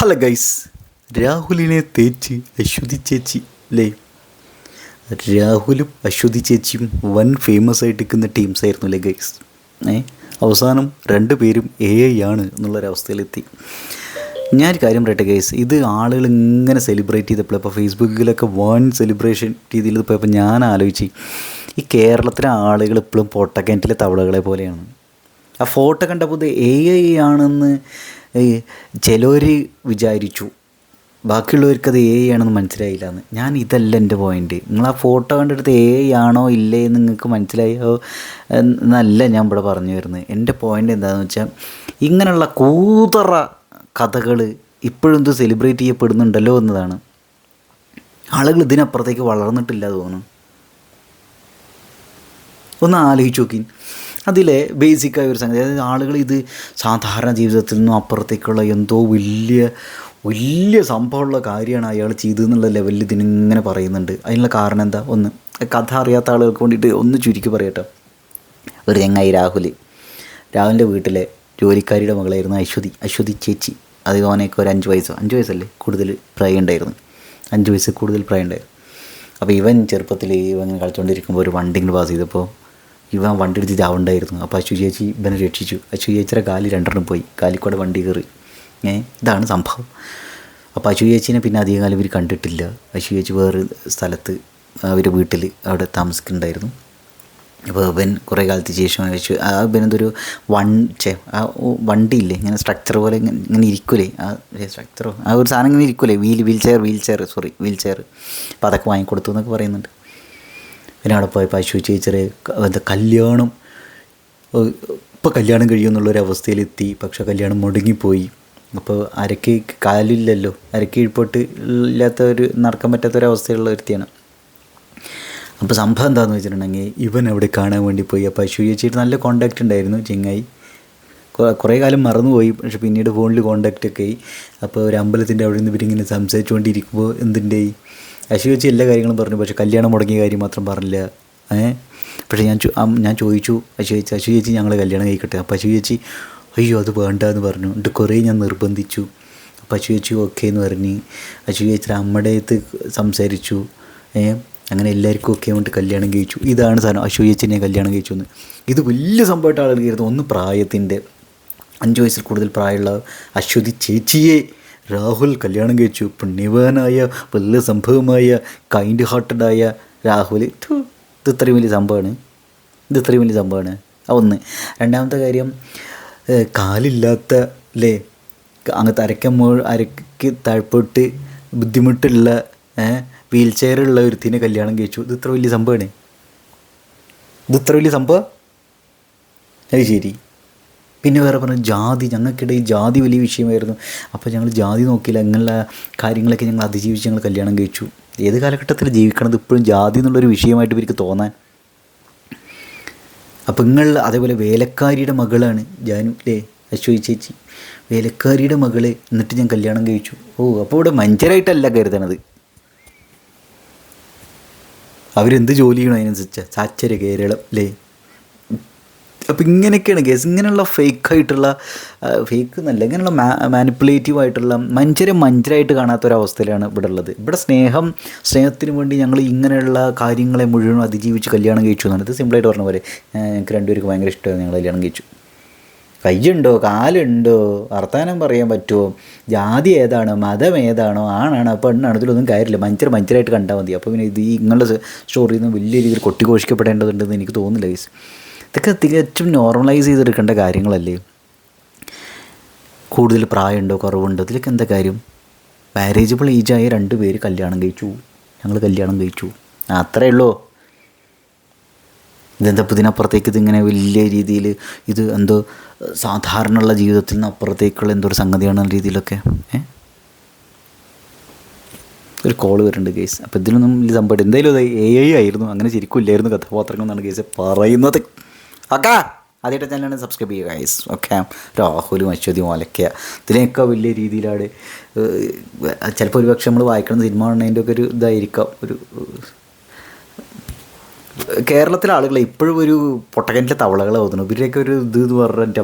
Hello guys രാഹുലിനെ തേച്ച് അശ്വതി ചേച്ചി അല്ലേ രാഹുലും അശ്വതി ചേച്ചിയും വൻ ഫേമസ് ആയിട്ട് നിൽക്കുന്ന ടീംസ് ആയിരുന്നു അല്ലേ ഗൈസ്? ഏ അവസാനം രണ്ട് പേരും എ ഐ ആണ് എന്നുള്ളൊരവസ്ഥയിലെത്തി. ഞാനൊരു കാര്യം പറയട്ടെ ഗൈസ് ഇത് ആളുകൾ ഇങ്ങനെ സെലിബ്രേറ്റ് ചെയ്തപ്പോൾ ഇപ്പോൾ ഫേസ്ബുക്കിലൊക്കെ വൺ സെലിബ്രേഷൻ രീതിയിൽ പോയപ്പോൾ ഞാൻ ആലോചിച്ച് ഈ കേരളത്തിലെ ആളുകൾ ഇപ്പോഴും പൊട്ടക്കിണറ്റിലെ തവളകളെ പോലെയാണ്. ആ ഫോട്ടോ കണ്ടപ്പോൾ ഇത് എ ഐ ആണെന്ന് ചിലർ വിചാരിച്ചു ബാക്കിയുള്ളവർക്ക് അത് എ ആണെന്ന് മനസ്സിലായില്ല എന്ന് ഞാൻ ഇതല്ല എന്റെ പോയിന്റ് നിങ്ങൾ ആ ഫോട്ടോ കണ്ടെടുത്ത് എ ആണോ ഇല്ലേ എന്ന് നിങ്ങൾക്ക് മനസ്സിലായോ? എന്നല്ല ഞാൻ ഇവിടെ പറഞ്ഞു വരുന്നത്. എന്റെ പോയിന്റ് എന്താണെന്ന് വെച്ചാൽ ഇങ്ങനെയുള്ള കൂതറ കഥകൾ ഇപ്പോഴും ഇത് സെലിബ്രേറ്റ് ചെയ്യപ്പെടുന്നുണ്ടല്ലോ എന്നതാണ്. ആളുകൾ ഇതിനപ്പുറത്തേക്ക് വളർന്നിട്ടില്ല തോന്നുന്നു. ഒന്ന് ആലോചിച്ച് നോക്കി അതിലെ ബേസിക്കായ ഒരു സംഗതി. അതായത് ആളുകൾ ഇത് സാധാരണ ജീവിതത്തിൽ നിന്നും അപ്പുറത്തേക്കുള്ള എന്തോ വലിയ വലിയ സംഭവമുള്ള കാര്യമാണ് അയാൾ ചെയ്തതെന്നുള്ള ലെവലിൽ ഇതിനിങ്ങനെ പറയുന്നുണ്ട്. അതിനുള്ള കാരണം എന്താ? ഒന്ന് കഥ അറിയാത്ത ആളുകൾക്ക് വേണ്ടിയിട്ട് ഒന്ന് ചുരുക്കി പറയട്ടെ. ഒരു ചങ്ങായി രാഹുൽ രാഹുലിന്റെ വീട്ടിലെ ജോലിക്കാരിയുടെ മകളായിരുന്നു അശ്വതി. അശ്വതി ചേച്ചി. അത് അവനൊക്കെ ഒരു അഞ്ച് വയസ്സോ അഞ്ച് വയസ്സല്ലേ? കൂടുതൽ പ്രായം ഉണ്ടായിരുന്നു. അഞ്ച് വയസ്സ് കൂടുതൽ പ്രായം ഉണ്ടായിരുന്നു. അപ്പോൾ ഇവൻ ചെറുപ്പത്തിൽ ഇവൻ കളിച്ചുകൊണ്ടിരിക്കുമ്പോൾ ഒരു വണ്ടി പാസ് ചെയ്തപ്പോൾ ഇവൻ വണ്ടി എടുത്ത് ചാവുണ്ടായിരുന്നു. അപ്പോൾ അശ്വതി ചേച്ചി ഇവനെ രക്ഷിച്ചു. അശ്വതി ചേച്ചിയുടെ കാലി രണ്ടെണ്ണം പോയി. കാലിക്കൂടെ വണ്ടി കയറി. ഏ ഇതാണ് സംഭവം. അപ്പോൾ അശ്വതി ചേച്ചിനെ പിന്നെ അധികം കാലം ഇവർ കണ്ടിട്ടില്ല. അശ്വതി ചേച്ചി വേറെ സ്ഥലത്ത് അവരുടെ വീട്ടിൽ അവിടെ താമസിക്കുന്നുണ്ടായിരുന്നു. അപ്പോൾ ഇവൻ കുറേ കാലത്തിന് ശേഷം വെച്ചു ആ ഇവനെന്തൊരു വൺ ചേ ആ വണ്ടിയില്ലേ ഇങ്ങനെ സ്ട്രക്ചർ പോലെ ഇങ്ങനെ ഇങ്ങനെ ഇരിക്കൂലേ? ആ സ്ട്രക്ചറോ ആ ഒരു സാധനം ഇങ്ങനെ ഇരിക്കൂലേ? Wheel wheelchair wheelchair sorry wheelchair അപ്പോൾ അതൊക്കെ വാങ്ങിക്കൊടുത്തു എന്നൊക്കെ പറയുന്നുണ്ട്. പിന്നെ അവിടെ പോയപ്പോൾ അശ്വ ടീച്ചർ എന്താ കല്യാണം ഇപ്പോൾ കല്യാണം കഴിയുമെന്നുള്ളൊരു അവസ്ഥയിലെത്തി പക്ഷേ കല്യാണം മുടങ്ങിപ്പോയി. അപ്പോൾ അരക്ക് കാലില്ലല്ലോ. അരക്ക് കീഴ്പോട്ട് ഇല്ലാത്ത ഒരു നടക്കാൻ പറ്റാത്ത ഒരു അവസ്ഥയിലുള്ള ഒരുത്തിയാണ്. അപ്പോൾ സംഭവം എന്താണെന്ന് വെച്ചിട്ടുണ്ടെങ്കിൽ ഇവൻ അവിടെ കാണാൻ വേണ്ടി പോയി. അപ്പോൾ അശു ചേച്ചിയിട്ട് നല്ല കോണ്ടാക്റ്റ് ഉണ്ടായിരുന്നു ചെങ്ങായി. കുറേ കാലം മറന്നുപോയി. പക്ഷെ പിന്നീട് ഫോണിൽ കോണ്ടാക്റ്റ് ഒക്കെ ആയി. അപ്പോൾ ഒരു അമ്പലത്തിന്റെ അവിടെ നിന്ന് ഇവരിങ്ങനെ സംസാരിച്ചുകൊണ്ടിരിക്കുമ്പോൾ എന്തിന്റെ അശ്വ ചേച്ചി എല്ലാ കാര്യങ്ങളും പറഞ്ഞു. പക്ഷേ കല്യാണം മുടങ്ങിയ കാര്യം മാത്രം പറഞ്ഞില്ല. ഏ? പക്ഷേ ഞാൻ ഞാൻ ചോദിച്ചു അശ്വ ചേച്ചി അശ്വ ചേച്ചി ഞങ്ങൾ കല്യാണം കഴിക്കട്ടെ. അപ്പോൾ അശ്വ ചേച്ചി അയ്യോ അത് വേണ്ട എന്ന് പറഞ്ഞു. എന്നിട്ട് കുറേ ഞാൻ നിർബന്ധിച്ചു. അപ്പോൾ അശ്വ ചേച്ചി ഓക്കെ എന്ന് പറഞ്ഞ് അശ്വ ചേച്ചിയുടെ അമ്മയുടെ അടുത്ത് സംസാരിച്ചു. ഏ? അങ്ങനെ എല്ലാവർക്കും ഒക്കെ വേണ്ടി കല്യാണം കഴിച്ചു. ഇതാണ് സാധനം. അശു ചേച്ചിനെ കല്യാണം കഴിച്ചു എന്ന്. ഇത് വലിയ സംഭവമായിട്ട് ആളുകൾ കയറുന്നത് ഒന്ന് പ്രായത്തിന്റെ അഞ്ച് വയസ്സിൽ കൂടുതൽ പ്രായമുള്ള അശ്വതി ചേച്ചിയെ രാഹുൽ കല്യാണം കഴിച്ചു. പുണ്യവാനായ വലിയ സംഭവമായ കൈൻഡ് ഹാർട്ടഡായ രാഹുൽ. ഇത് ഇത്രയും വലിയ സംഭവമാണ് ഇത് ഇത്രയും വലിയ സംഭവമാണ് ഒന്ന്. രണ്ടാമത്തെ കാര്യം കാലില്ലാത്ത അല്ലേ അങ്ങ് അരക്ക മോ അരക്ക് താഴ്പോട്ട് ബുദ്ധിമുട്ടുള്ള വീൽ ചെയറുള്ള ഒരുത്തിനെ കല്യാണം കഴിച്ചു. ഇത് ഇത്ര വലിയ സംഭവമാണ് ഇത് ഇത്ര വലിയ സംഭവം? അത് ശരി. പിന്നെ വേറെ പറഞ്ഞു ജാതി ഞങ്ങൾക്കിടയിൽ ജാതി വലിയ വിഷയമായിരുന്നു. അപ്പോൾ ഞങ്ങൾ ജാതി നോക്കിയില്ല അങ്ങനെയുള്ള കാര്യങ്ങളൊക്കെ ഞങ്ങൾ അതിജീവിച്ച് ഞങ്ങൾ കല്യാണം കഴിച്ചു. ഏത് കാലഘട്ടത്തിൽ ജീവിക്കണത് ഇപ്പോഴും ജാതി എന്നുള്ളൊരു വിഷയമായിട്ട് ഇവർക്ക് തോന്നാൻ? അപ്പം നിങ്ങൾ അതേപോലെ വേലക്കാരിയുടെ മകളാണ് ജാനു അല്ലേ അശ്വതി ചേച്ചി. വേലക്കാരിയുടെ മകൾ എന്നിട്ട് ഞാൻ കല്യാണം കഴിച്ചു. ഓ അപ്പോൾ ഇവിടെ മഞ്ചരായിട്ടല്ല കരുതണത്. അവരെന്ത് ജോലി ചെയ്യണം അതിനനുസരിച്ച്? സാക്ഷര കേരളം അല്ലേ അപ്പം ഇങ്ങനെയൊക്കെയാണ് കേസ് ഇങ്ങനെയുള്ള ഫേക്കായിട്ടുള്ള ഫേക്ക് എന്നല്ല ഇങ്ങനെയുള്ള മാ മാനിപ്പുലേറ്റീവ് ആയിട്ടുള്ള മഞ്ചരെ മഞ്ചരായിട്ട് കാണാത്ത ഒരവസ്ഥയിലാണ് ഇവിടെ ഉള്ളത് ഇവിടെ സ്നേഹം സ്നേഹത്തിന് വേണ്ടി ഞങ്ങൾ ഇങ്ങനെയുള്ള കാര്യങ്ങളെ മുഴുവൻ അതിജീവിച്ച് കല്യാണം കഴിച്ചു എന്നാണ്. ഇത് സിമ്പിളായിട്ട് പറഞ്ഞ പോലെ ഞങ്ങൾക്ക് രണ്ടുപേർക്ക് ഭയങ്കര ഇഷ്ടമാണ് ഞങ്ങൾ കല്യാണം കഴിച്ചു. കയ്യുണ്ടോ കാലുണ്ടോ? വർത്തമാനം പറയാൻ പറ്റുമോ? ജാതി ഏതാണോ? മതം ഏതാണോ? ആണാണോ? പെണ്ണാണോ? ഇതിലൊന്നും കാര്യമില്ല. മഞ്ചർ മഞ്ചരായിട്ട് കണ്ടാൽ മതി. അപ്പോൾ പിന്നെ ഇത് ഈ ഇങ്ങനെയുള്ള സ്റ്റോറിയിൽ നിന്ന് വലിയ രീതിയിൽ കൊട്ടിഘോഷിക്കപ്പെടേണ്ടതുണ്ടെന്ന് എനിക്ക് തോന്നുന്നില്ല ഗൈസ് ഇതൊക്കെ തികച്ചും നോർമലൈസ് ചെയ്തെടുക്കേണ്ട കാര്യങ്ങളല്ലേ? കൂടുതൽ പ്രായമുണ്ടോ കുറവുണ്ടോ? ഇതിലൊക്കെ എന്താ കാര്യം? മാരേജബിൾ ഏജായ രണ്ട് പേര് കല്യാണം കഴിച്ചു. ഞങ്ങൾ കല്യാണം കഴിച്ചു. അത്രേ ഉള്ളൂ. ഇതെന്താ ഇതിനപ്പുറത്തേക്ക് ഇതിങ്ങനെ വലിയ രീതിയിൽ ഇത് എന്തോ സാധാരണയുള്ള ജീവിതത്തിൽ നിന്ന് അപ്പുറത്തേക്കുള്ള എന്തോ ഒരു സംഗതിയാണ് രീതിയിലൊക്കെ ഒരു കോൾ വരുന്നുണ്ട് കേസ് അപ്പോൾ ഇതിനൊന്നും വലിയ സംഭവം എന്തായാലും അത് എ ഐ ആയിരുന്നു. അങ്ങനെ ശരിക്കും ഇല്ലായിരുന്നു കഥാപാത്രങ്ങൾ എന്നാണ് കേസ് പറയുന്നത്. ഓക്കെ. ആദ്യമായിട്ട് ചാനലാണ് സബ്സ്ക്രൈബ് ചെയ്യുക ഗൈസ് ഓക്കെ. രാഹുലും അശ്വതിയും ഒലക്കുക ഇതിനെയൊക്കെ വലിയ രീതിയിലാണ് ചിലപ്പോൾ ഒരു പക്ഷെ നമ്മൾ വായിക്കുന്ന സിനിമ കാണുന്നതിന്റെ ഒക്കെ ഒരു ഇതായിരിക്കാം. ഒരു കേരളത്തിലെ ആളുകളെ ഇപ്പോഴും ഒരു പൊട്ടക്കന്റെ തവളകളെ ഓതുന്നു ഇവരുടെയൊക്കെ ഒരു ഇത് എന്ന് പറഞ്ഞാൽ എന്റെ